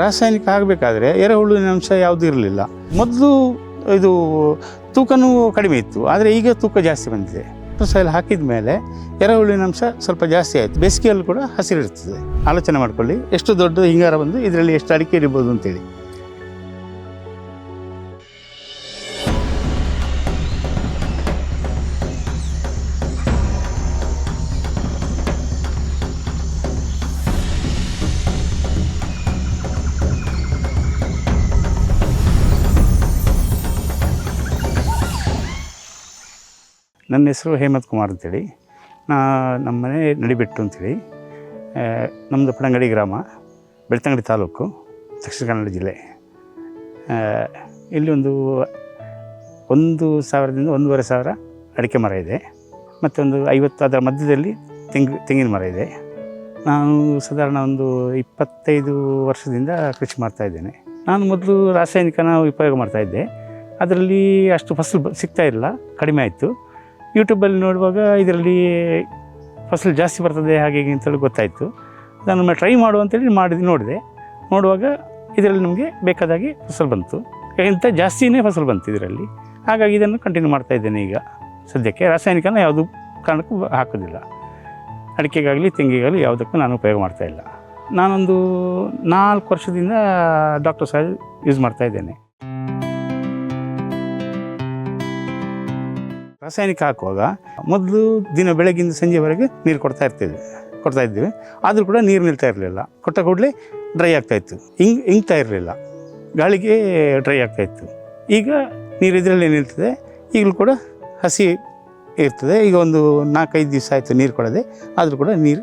ರಾಸಾಯನಿಕ ಆಗಬೇಕಾದ್ರೆ ಎರೆಹುಳುವಿನ ಅಂಶ ಯಾವುದೂ ಇರಲಿಲ್ಲ. ಮೊದಲು ಇದು ತೂಕನೂ ಕಡಿಮೆ ಇತ್ತು, ಆದರೆ ಈಗ ತೂಕ ಜಾಸ್ತಿ ಬಂದಿದೆ. ಸಾಯಿಲ್ ಹಾಕಿದ ಮೇಲೆ ಎರೆಹುಳುವಿನ ಅಂಶ ಸ್ವಲ್ಪ ಜಾಸ್ತಿ ಆಯಿತು. ಬೇಸಿಗೆಯಲ್ಲೂ ಕೂಡ ಹಸಿರಿರ್ತದೆ ಆಲೋಚನೆ ಮಾಡ್ಕೊಳ್ಳಿ, ಎಷ್ಟು ದೊಡ್ಡ ಹಿಂಗಾರ ಬಂದು ಇದರಲ್ಲಿ ಎಷ್ಟು ಅಡಿಕೆ ಇರ್ಬೋದು ಅಂತೇಳಿ. ನನ್ನ ಹೆಸರು ಹೇಮಂತ್ ಕುಮಾರ್ ಅಂತೇಳಿ. ನಾ ನಮ್ಮ ಮನೆ ನಡಿಬೆಟ್ಟು ಅಂತೇಳಿ. ನಮ್ಮದು ಪಡಂಗಡಿ ಗ್ರಾಮ, ಬೆಳ್ತಂಗಡಿ ತಾಲೂಕು, ದಕ್ಷಿಣ ಕನ್ನಡ ಜಿಲ್ಲೆ. ಇಲ್ಲಿ ಒಂದು ಒಂದು ಸಾವಿರದಿಂದ ಒಂದೂವರೆ ಸಾವಿರ ಅಡಿಕೆ ಮರ ಇದೆ. ಮತ್ತೊಂದು ಐವತ್ತು ಅದರ ಮಧ್ಯದಲ್ಲಿ ತೆಂಗು, ತೆಂಗಿನ ಮರ ಇದೆ. ನಾನು ಸಾಧಾರಣ ಒಂದು ಇಪ್ಪತ್ತೈದು ವರ್ಷದಿಂದ ಕೃಷಿ ಮಾಡ್ತಾ ಇದ್ದೇನೆ. ನಾನು ಮೊದಲು ರಾಸಾಯನಿಕನ ಉಪಯೋಗ ಮಾಡ್ತಾಯಿದ್ದೆ ಅದರಲ್ಲಿ ಅಷ್ಟು ಫಸಲು ಸಿಗ್ತಾ ಇಲ್ಲ, ಕಡಿಮೆ ಆಯಿತು. ಯೂಟ್ಯೂಬಲ್ಲಿ ನೋಡುವಾಗ ಇದರಲ್ಲಿ ಫಸಲು ಜಾಸ್ತಿ ಬರ್ತದೆ ಹಾಗೆ ಹೀಗೆ ಅಂತೇಳಿ ಗೊತ್ತಾಯಿತು. ನಾನು ಟ್ರೈ ಮಾಡು ಅಂತೇಳಿ ಮಾಡಿದ್ದು ನೋಡಿದೆ. ನೋಡುವಾಗ ಇದರಲ್ಲಿ ನಮಗೆ ಬೇಕಾದಾಗಿ ಫಸಲು ಬಂತು. ಇಂಥ ಜಾಸ್ತಿನೇ ಫಸಲು ಬಂತು ಇದರಲ್ಲಿ. ಹಾಗಾಗಿ ಇದನ್ನು ಕಂಟಿನ್ಯೂ ಮಾಡ್ತಾ ಇದ್ದೇನೆ ಈಗ. ಸದ್ಯಕ್ಕೆ ರಾಸಾಯನಿಕನ ಯಾವುದು ಕಾರಣಕ್ಕೂ ಹಾಕೋದಿಲ್ಲ. ಅಡಿಕೆಗಾಗಲಿ, ತೆಂಗಿಗಾಗಲಿ ಯಾವುದಕ್ಕೂ ನಾನು ಉಪಯೋಗ ಮಾಡ್ತಾ ಇಲ್ಲ. ನಾನೊಂದು ನಾಲ್ಕು ವರ್ಷದಿಂದ ಡಾಕ್ಟರ್ ಸಾಯಿಲ್ ಯೂಸ್ ಮಾಡ್ತಾ ಇದ್ದೇನೆ. ರಾಸಾಯನಿಕ ಹಾಕುವಾಗ ಮೊದಲು ದಿನ ಬೆಳಗಿಂದ ಸಂಜೆವರೆಗೆ ನೀರು ಕೊಡ್ತಾ ಇರ್ತೇವೆ, ಕೊಡ್ತಾ ಇದ್ವಿ ಆದರೂ ಕೂಡ ನೀರು ನಿಲ್ತಾ ಇರಲಿಲ್ಲ. ಕೊಟ್ಟ ಕೂಡಲೇ ಡ್ರೈ ಆಗ್ತಾಯಿತ್ತು ಹಿಂಗ್ ಇಂಗ್ತಾ ಇರಲಿಲ್ಲ. ಗಾಳಿಗೆ ಡ್ರೈ ಆಗ್ತಾಯಿತ್ತು ಈಗ ನೀರು ಇದರಲ್ಲೇ ನಿಲ್ತದೆ. ಈಗಲೂ ಕೂಡ ಹಸಿ ಇರ್ತದೆ. ಈಗ ಒಂದು ನಾಲ್ಕೈದು ದಿವಸ ಆಯಿತು ನೀರು ಕೊಡದೆ. ಆದರೂ ಕೂಡ ನೀರು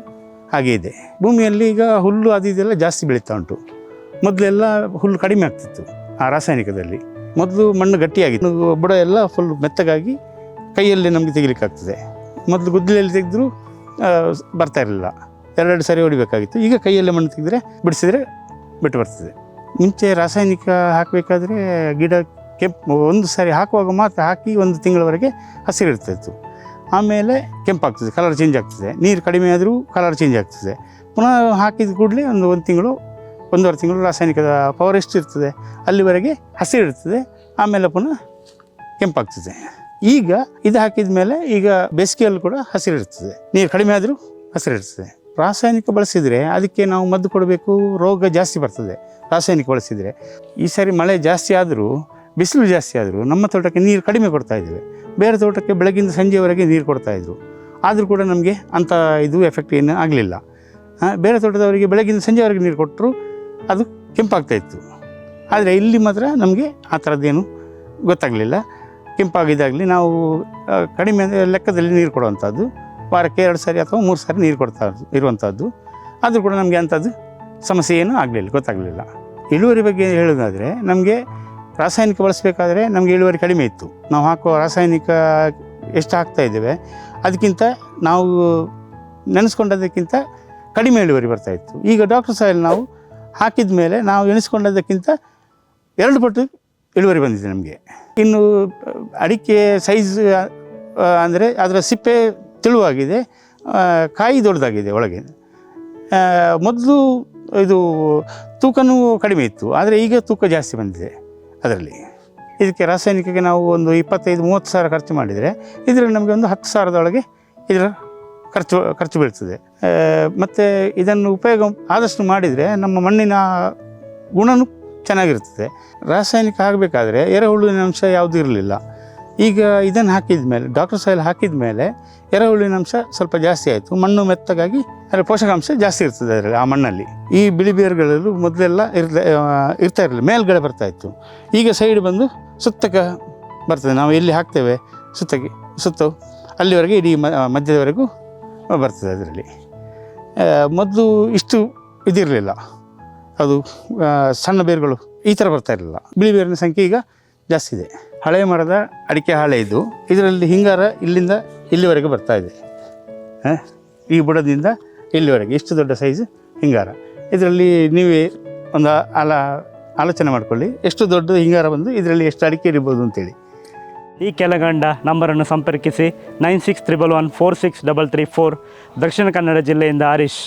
ಹಾಗೆ ಇದೆ. ಭೂಮಿಯಲ್ಲಿ ಈಗ ಹುಲ್ಲು ಅದು ಇದೆಲ್ಲ ಜಾಸ್ತಿ ಬೆಳೀತಾ ಉಂಟು. ಮೊದಲೆಲ್ಲ ಹುಲ್ಲು ಕಡಿಮೆ ಆಗ್ತಿತ್ತು ಆ ರಾಸಾಯನಿಕದಲ್ಲಿ. ಮೊದಲು ಮಣ್ಣು ಗಟ್ಟಿಯಾಗಿತ್ತು. ಬುಡ ಎಲ್ಲ ಫುಲ್ ಮೆತ್ತಗಾಗಿ ಕೈಯಲ್ಲಿ ನಮಗೆ ತೆಗಿಲಿಕ್ಕಾಗ್ತದೆ. ಮೊದಲು ಗುದ್ದಲಿಯಲ್ಲಿ ತೆಗೆದ್ರು ಬರ್ತಾ ಇರಲಿಲ್ಲ. ಎರಡೆರಡು ಸರಿ ಹೊಡಿಬೇಕಾಗಿತ್ತು. ಈಗ ಕೈಯಲ್ಲೇ ಮಣ್ಣು ತೆಗೆದ್ರೆ, ಬಿಡಿಸಿದ್ರೆ ಬಿಟ್ಟು ಬರ್ತದೆ. ಮುಂಚೆ ರಾಸಾಯನಿಕ ಹಾಕಬೇಕಾದ್ರೆ ಗಿಡ ಕೆಂಪು, ಒಂದು ಸಾರಿ ಹಾಕುವಾಗ ಮಾತ್ರ ಹಾಕಿ ಒಂದು ತಿಂಗಳವರೆಗೆ ಹಸಿರಿರ್ತಾಯಿತ್ತು ಆಮೇಲೆ ಕೆಂಪಾಗ್ತದೆ ಕಲರ್ ಚೇಂಜ್ ಆಗ್ತದೆ. ನೀರು ಕಡಿಮೆ ಆದರೂ ಕಲರ್ ಚೇಂಜ್ ಆಗ್ತದೆ. ಪುನಃ ಹಾಕಿದ ಕೂಡಲೇ ಒಂದು ಒಂದು ತಿಂಗಳು, ಒಂದೂವರೆ ತಿಂಗಳು ರಾಸಾಯನಿಕದ ಪವರ್ ಎಷ್ಟು ಇರ್ತದೆ ಅಲ್ಲಿವರೆಗೆ ಹಸಿರಿರ್ತದೆ, ಆಮೇಲೆ ಪುನಃ ಕೆಂಪಾಗ್ತದೆ. ಈಗ ಇದು ಹಾಕಿದ ಮೇಲೆ ಈಗ ಬೇಸಿಗೆಯಲ್ಲೂ ಕೂಡ ಹಸಿರಿರ್ತದೆ ನೀರು ಕಡಿಮೆ ಆದರೂ ಹಸಿರಿರ್ತದೆ ರಾಸಾಯನಿಕ ಬಳಸಿದರೆ ಅದಕ್ಕೆ ನಾವು ಮದ್ದು ಕೊಡಬೇಕು, ರೋಗ ಜಾಸ್ತಿ ಬರ್ತದೆ. ರಾಸಾಯನಿಕ ಬಳಸಿದರೆ. ಈ ಸಾರಿ ಮಳೆ ಜಾಸ್ತಿ ಆದರೂ, ಬಿಸಿಲು ಜಾಸ್ತಿ ಆದರೂ ನಮ್ಮ ತೋಟಕ್ಕೆ ನೀರು ಕಡಿಮೆ ಕೊಡ್ತಾ ಇದ್ದೇವೆ. ಬೇರೆ ತೋಟಕ್ಕೆ ಬೆಳಗಿಂದ ಸಂಜೆವರೆಗೆ ನೀರು ಕೊಡ್ತಾಯಿದ್ರು ಆದರೂ ಕೂಡ ನಮಗೆ ಅಂಥ ಇದು ಎಫೆಕ್ಟ್ ಏನು ಆಗಲಿಲ್ಲ. ಬೇರೆ ತೋಟದವರಿಗೆ ಬೆಳಗಿಂದ ಸಂಜೆವರೆಗೆ ನೀರು ಕೊಟ್ಟರು ಅದು ಕೆಂಪಾಗ್ತಾ ಇತ್ತು. ಆದರೆ ಇಲ್ಲಿ ಮಾತ್ರ ನಮಗೆ ಆ ಥರದ್ದೇನು ಗೊತ್ತಾಗಲಿಲ್ಲ. ಕೆಂಪಾಗಿದ್ದಾಗಲಿ ನಾವು ಕಡಿಮೆ ಲೆಕ್ಕದಲ್ಲಿ ನೀರು ಕೊಡುವಂಥದ್ದು. ವಾರಕ್ಕೆ ಎರಡು ಸಾರಿ ಅಥವಾ ಮೂರು ಸಾರಿ ನೀರು ಕೊಡ್ತಾ ಇರುವಂಥದ್ದು. ಆದರೂ ಕೂಡ ನಮಗೆ ಅಂಥದ್ದು ಸಮಸ್ಯೆ ಏನೂ ಆಗಲಿಲ್ಲ, ಗೊತ್ತಾಗಲಿಲ್ಲ. ಇಳುವರಿ ಬಗ್ಗೆ ಹೇಳೋದಾದರೆ ನಮಗೆ ರಾಸಾಯನಿಕ ಬಳಸಬೇಕಾದ್ರೆ ನಮಗೆ ಇಳುವರಿ ಕಡಿಮೆ ಇತ್ತು. ನಾವು ಹಾಕೋ ರಾಸಾಯನಿಕ ಎಷ್ಟು ಹಾಕ್ತಾ ಇದ್ದೇವೆ, ಅದಕ್ಕಿಂತ ನಾವು ನೆನೆಸ್ಕೊಂಡದಕ್ಕಿಂತ ಕಡಿಮೆ ಇಳುವರಿ ಬರ್ತಾ ಇತ್ತು. ಈಗ ಡಾಕ್ಟರ್ ಸಾಯಿಲ್ ನಾವು ಹಾಕಿದ ಮೇಲೆ ನಾವು ಎಣಿಸ್ಕೊಂಡದಕ್ಕಿಂತ ಎರಡು ಪಟ್ಟು ಇಳುವರಿ ಬಂದಿದೆ ನಮಗೆ. ಇನ್ನು ಅಡಿಕೆ ಸೈಜ್ ಅಂದರೆ ಅದರ ಸಿಪ್ಪೆ ತೆಳುವಾಗಿದೆ ಕಾಯಿ ದೊಡ್ಡದಾಗಿದೆ ಒಳಗೆ. ಮೊದಲು ಇದು ತೂಕನೂ ಕಡಿಮೆ ಇತ್ತು, ಆದರೆ ಈಗ ತೂಕ ಜಾಸ್ತಿ ಬಂದಿದೆ ಅದರಲ್ಲಿ. ಇದಕ್ಕೆ ರಾಸಾಯನಿಕಕ್ಕೆ ನಾವು ಒಂದು ಇಪ್ಪತ್ತೈದು, ಮೂವತ್ತು ಸಾವಿರ ಖರ್ಚು ಮಾಡಿದರೆ ಇದರಲ್ಲಿ ನಮಗೆ ಒಂದು ಹತ್ತು ಸಾವಿರದೊಳಗೆ ಇದರ ಖರ್ಚು ಖರ್ಚು ಬೀಳ್ತದೆ. ಮತ್ತು ಇದನ್ನು ಉಪಯೋಗ ಆದಷ್ಟು ಮಾಡಿದರೆ ನಮ್ಮ ಮಣ್ಣಿನ ಗುಣನೂ ಚೆನ್ನಾಗಿರ್ತದೆ. ರಾಸಾಯನಿಕ ಆಗಬೇಕಾದ್ರೆ ಎರೆಹುಳುವಿನ ಅಂಶ ಯಾವುದೂ ಇರಲಿಲ್ಲ. ಈಗ ಇದನ್ನು ಹಾಕಿದ ಮೇಲೆ ಡಾಕ್ಟರ್ ಸಾಯಿಲ್ ಹಾಕಿದ ಮೇಲೆ ಎರೆಹುಳುವಿನ ಅಂಶ ಸ್ವಲ್ಪ ಜಾಸ್ತಿ ಆಯಿತು. ಮಣ್ಣು ಮೆತ್ತಗಾಗಿ ಅದರ ಪೋಷಕಾಂಶ ಜಾಸ್ತಿ ಇರ್ತದೆ ಅದರಲ್ಲಿ, ಆ ಮಣ್ಣಲ್ಲಿ. ಈ ಬಿಳಿ ಬೇರುಗಳಲ್ಲೂ ಮೊದಲೆಲ್ಲ ಇರ್ತ ಇರ್ತಾ ಇರಲಿಲ್ಲ, ಮೇಲ್ಗಡೆ ಬರ್ತಾ ಇತ್ತು. ಈಗ ಸೈಡ್ ಬಂದು ಸುತ್ತಕ ಬರ್ತದೆ. ನಾವು ಎಲ್ಲಿ ಹಾಕ್ತೇವೆ? ಸುತ್ತಕ್ಕೆ, ಸುತ್ತು, ಅಲ್ಲಿವರೆಗೆ ಇಡೀ ಮಧ್ಯದವರೆಗೂ ಬರ್ತದೆ ಅದರಲ್ಲಿ. ಮೊದಲು ಇಷ್ಟು ಇದಿರಲಿಲ್ಲ. ಅದು ಸಣ್ಣ ಬೇರುಗಳು ಈ ಥರ ಬರ್ತಾ ಇರಲಿಲ್ಲ. ಬಿಳಿ ಬೇರಿನ ಸಂಖ್ಯೆ ಈಗ ಜಾಸ್ತಿ ಇದೆ. ಹಳೆ ಮರದ ಅಡಿಕೆ ಹಾಳೆ ಇದು. ಇದರಲ್ಲಿ ಹಿಂಗಾರ ಇಲ್ಲಿಂದ ಇಲ್ಲಿವರೆಗೆ ಬರ್ತಾ ಇದೆ. ಈ ಬುಡದಿಂದ ಇಲ್ಲಿವರೆಗೆ ಇಷ್ಟು ದೊಡ್ಡ ಸೈಜ್ ಹಿಂಗಾರ. ಇದರಲ್ಲಿ ನೀವೇ ಒಂದು ಆಲ ಆಲೋಚನೆ ಮಾಡಿಕೊಳ್ಳಿ. ಎಷ್ಟು ದೊಡ್ಡ ಹಿಂಗಾರ ಬಂದು ಇದರಲ್ಲಿ ಎಷ್ಟು ಅಡಿಕೆ ಇರ್ಬೋದು ಅಂತೇಳಿ. ಈ ಕೆಳಗಂಡ ನಂಬರನ್ನು ಸಂಪರ್ಕಿಸಿ nine six triple one four six double three four Dakshina Kannada ಜಿಲ್ಲೆಯಿಂದ ಹರೀಶ್.